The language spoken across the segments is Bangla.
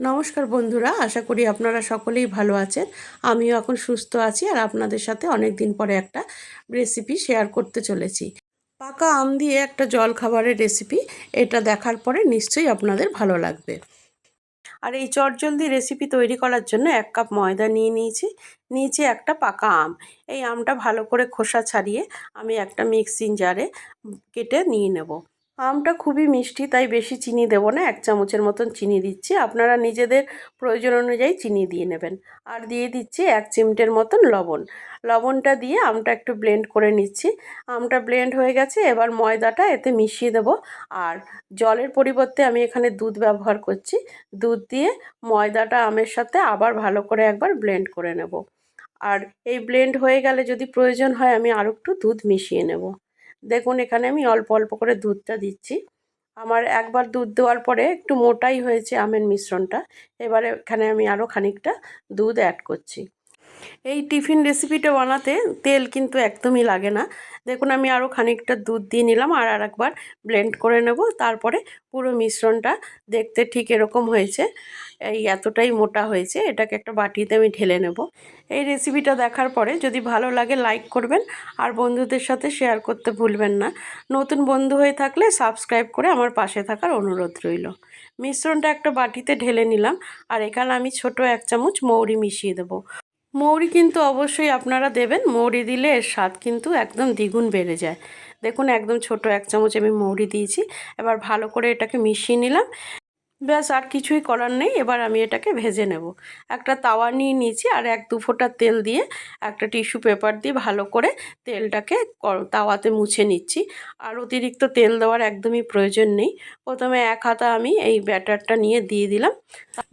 নমস্কার বন্ধুরা, আশা করি আপনারা সকলেই ভালো আছেন। আমিও এখন সুস্থ আছি আর আপনাদের সাথে অনেক দিন পরে একটা রেসিপি শেয়ার করতে চলেছি। পাকা আম দিয়ে একটা জল খাবারের রেসিপি এটা দেখার পরে নিশ্চয়ই আপনাদের ভালো লাগবে। আর এই চটজলদি রেসিপি তৈরি করার জন্য এক কাপ ময়দা নিয়ে নিয়েছি। নিয়েছি একটা পাকা আম। এই আমটা ভালো করে খোসা ছাড়িয়ে আমি একটা মিক্সিং জারে কেটে নিয়ে নেব। আমটা খুবই মিষ্টি, তাই বেশি চিনি দেবো না, এক চামচের মতন চিনি দিচ্ছি। আপনারা নিজেদের প্রয়োজন অনুযায়ী চিনি দিয়ে নেবেন। আর দিয়ে দিচ্ছি এক চিমটের মতন লবণ। লবণটা দিয়ে আমটা একটু ব্লেন্ড করে নিচ্ছি। আমটা ব্লেন্ড হয়ে গেছে, এবার ময়দাটা এতে মিশিয়ে দেব। আর জলের পরিবর্তে আমি এখানে দুধ ব্যবহার করছি। দুধ দিয়ে ময়দাটা আমের সাথে আবার ভালো করে একবার ব্লেন্ড করে নেব। আর এই ব্লেন্ড হয়ে গেলে যদি প্রয়োজন হয়, আমি আরও একটু দুধ মিশিয়ে নেব। দেখুন, এখানে আমি অল্প অল্প করে দুধটা দিচ্ছি। আমার একবার দুধ দেওয়ার পরে একটু মোটাই হয়েছে আমের মিশ্রণটা। এবারে এখানে আমি আরও খানিকটা দুধ অ্যাড করছি। এই টিফিন রেসিপিটা বানাতে তেল কিন্তু একদমই লাগে না। দেখুন, আমি আরও খানিকটা দুধ দিয়ে নিলাম আর আরেকবার ব্লেন্ড করে নেব। তারপরে পুরো মিশ্রণটা দেখতে ঠিক এরকম হয়েছে। এই এতটাই মোটা হয়েছে, এটাকে একটা বাটিতে আমি ঢেলে নেব। এই রেসিপিটা দেখার পরে যদি ভালো লাগে লাইক করবেন আর বন্ধুদের সাথে শেয়ার করতে ভুলবেন না। নতুন বন্ধু হয়ে থাকলে সাবস্ক্রাইব করে আমার পাশে থাকার অনুরোধ রইল। মিশ্রণটা একটা বাটিতে ঢেলে নিলাম আর এখানে আমি ছোট এক চামচ মৌরি মিশিয়ে দেবো। মৌরি কিন্তু অবশ্যই আপনারা দেবেন। মৌরি দিলে এর স্বাদ কিন্তু একদম দ্বিগুণ বেড়ে যায়। দেখুন, একদম ছোট এক চামচ আমি মৌরি দিয়েছি। এবার ভালো করে এটাকে মিশিয়ে নিলাম। ব্যাস, আর কিছুই করার নেই। এবার আমি এটাকে ভেজে নেব। একটা তাওয়া নিয়ে নিয়েছি আর এক দু ফোঁটা তেল দিয়ে একটা টিস্যু পেপার দিয়ে ভালো করে তেলটাকে তাওয়াতে মুছে নিচ্ছি। আর অতিরিক্ত তেল দেওয়ার একদমই প্রয়োজন নেই। প্রথমে এক হাতা আমি এই ব্যাটারটা নিয়ে দিয়ে দিলাম।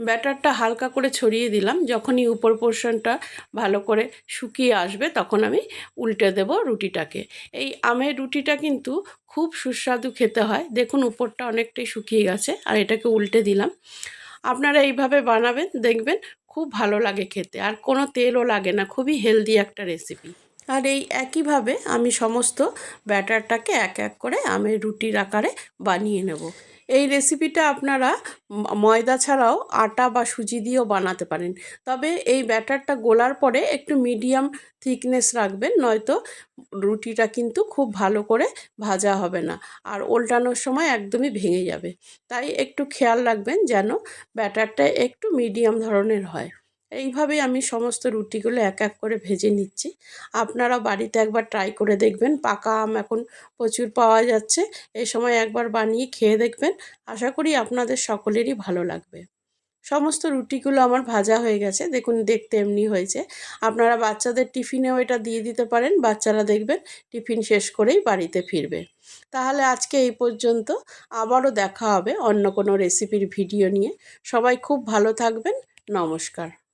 ব্যাটারটা হালকা করে ছড়িয়ে দিলাম। যখনই উপর পোর্শনটা ভালো করে শুকিয়ে আসবে তখন আমি উল্টে দেব রুটিটাকে। এই আমের রুটিটা কিন্তু খুব সুস্বাদু খেতে হয়। দেখুন উপরটা অনেকটাই শুকিয়ে গেছে আর এটাকে উল্টে দিলাম। আপনারা এইভাবে বানাবেন, দেখবেন খুব ভালো লাগে খেতে আর কোনো তেলও লাগে না। খুবই হেলদি একটা রেসিপি। আর এই একইভাবে আমি সমস্ত ব্যাটারটাকে এক এক করে আমি রুটির আকারে বানিয়ে নেব। এই রেসিপিটা আপনারা ময়দা ছাড়াও আটা বা সুজি দিয়েও বানাতে পারেন। তবে এই ব্যাটারটা গোলার পরে একটু মিডিয়াম থিকনেস রাখবেন, নয়তো রুটিটা কিন্তু খুব ভালো করে ভাজা হবে না। আর ওল্টানোর সময় একদমই ভেঙে যাবে। তাই একটু খেয়াল রাখবেন যেন ব্যাটারটা একটু মিডিয়াম ধরনের হয়। এইভাবেই আমি সমস্ত রুটিগুলো এক এক করে ভেজে নিচ্ছি। আপনারা বাড়িতে একবার ট্রাই করে দেখবেন। পাকা আম এখন প্রচুর পাওয়া যাচ্ছে। এই সময় একবার বানিয়ে খেয়ে দেখবেন। আশা করি আপনাদের সকলেরই ভালো লাগবে। সমস্ত রুটিগুলো আমার ভাজা হয়ে গেছে। দেখুন, দেখতে এমনি হয়েছে। আপনারা বাচ্চাদের টিফিনেও এটা দিয়ে দিতে পারেন। বাচ্চারা দেখবেন, টিফিন শেষ করেই বাড়িতে ফিরবে। তাহলে আজকে এই পর্যন্ত। আবারও দেখা হবে অন্য কোনো রেসিপির ভিডিও নিয়ে। সবাই খুব ভালো থাকবেন। নমস্কার।